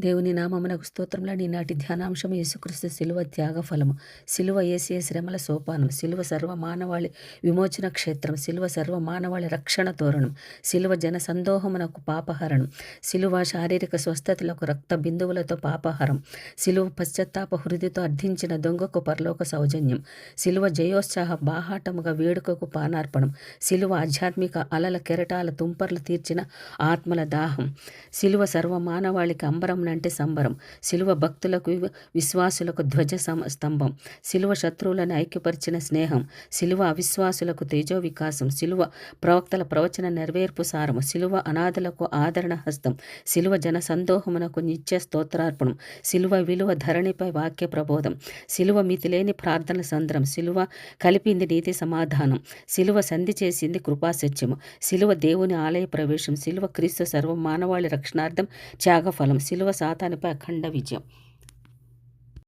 దేవుని నామమునకు స్తోత్రంలో నాటి ధ్యానాంశం యేసుక్రీస్తు శిలువ త్యాగ ఫలము. శిలువ ఏసియ శ్రమల సోపానం శిలువ సర్వ మానవాళి విమోచన క్షేత్రం శిలువ సర్వ మానవాళి రక్షణ తోరణం. శిలువ జన సందోహమునకు పాపహరణం. శిలువ శారీరక స్వస్థతలకు రక్త బిందువులతో పాపహరం శిలువ పశ్చాత్తాప హృదితో అర్థించిన దొంగకు పరలోక సౌజన్యం. శిలువ జయోత్సాహ బాహాటముగా వేడుకకు పానార్పణం. శిలువ ఆధ్యాత్మిక అలల కెరటాల తుంపర్లు తీర్చిన ఆత్మల దాహం. శిలువ సర్వ మానవాళికి అంబరం అంటే సంబరం. శిలువ భక్తులకు విశ్వాసులకు ధ్వజ స్తంభం. శిలువ శత్రువులను ఐక్యపరిచిన స్నేహం. శిలువ అవిశ్వాసులకు తేజో వికాసం శిలువ ప్రవక్తల ప్రవచన నెరవేర్పు సారము. శిలువ అనాథలకు ఆదరణ హస్తం. శిలువ జన సందోహమునకు నిత్య స్తోత్రార్పణం. శిలువ విలువ ధరణిపై వాక్య ప్రబోధం. శిలువ మితిలేని ప్రార్థన సంద్రం. శిలువ కలిపింది నీతి సమాధానం. శిలువ సంధి చేసింది కృపాసత్యము శిలువ దేవుని ఆలయ ప్రవేశం. శిలువ క్రీస్తు సర్వ మానవాళి రక్షణార్థం త్యాగఫలం. శిలువ సాతానిపై అఖండ విజయం.